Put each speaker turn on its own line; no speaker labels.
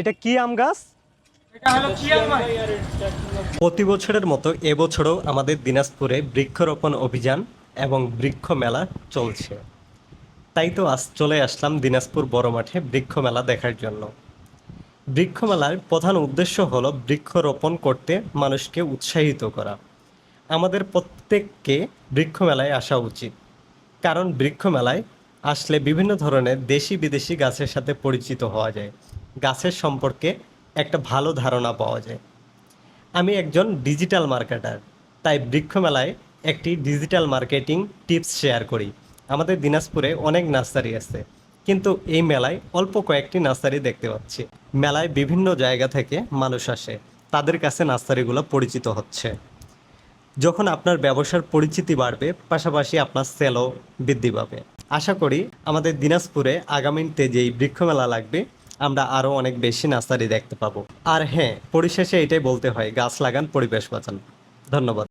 এটা কি আম গাছ?
এটা হলো চিয়াংমাই
প্রতি বছরের মতো এবছরও আমাদের দিনাজপুরে বৃক্ষরোপণ অভিযান এবং বৃক্ষ মেলা চলছে। তাই তো আজ চলে আসলাম দিনাজপুর বড় মাঠে বৃক্ষ মেলা দেখার জন্য। বৃক্ষ মেলার প্রধান উদ্দেশ্য হলো বৃক্ষরোপণ করতে মানুষকে উৎসাহিত করা। আমাদের প্রত্যেককে বৃক্ষ মেলায় আসা উচিত। কারণ বৃক্ষ মেলায় আসলে বিভিন্ন ধরনের দেশি বিদেশি গাছের সাথে পরিচিত হওয়া যায়। গাছের সম্পর্কে একটা ভালো ধারণা পাওয়া যায়। আমি একজন ডিজিটাল মার্কেটার, তাই বৃক্ষমেলায় একটি ডিজিটাল মার্কেটিং টিপস শেয়ার করি। আমাদের দিনাজপুরে অনেক নার্সারি আছে, কিন্তু এই মেলায় অল্প কয়েকটি নার্সারি দেখতে পাচ্ছি। মেলায় বিভিন্ন জায়গা থেকে মানুষ আসে, তাদের কাছে নার্সারিগুলো পরিচিত হচ্ছে। যখন আপনার ব্যবসার পরিচিতি বাড়বে, পাশাপাশি আপনার সেলও বৃদ্ধি পাবে। আশা করি আমাদের দিনাজপুরে আগামীতে যেই বৃক্ষমেলা লাগবে। আমরা আরও অনেক বেশি নার্সারি দেখতে পাবো। আর হ্যাঁ পরিশেষে এটাই বলতে হয়, গাছ লাগান, পরিবেশ বাঁচান। ধন্যবাদ।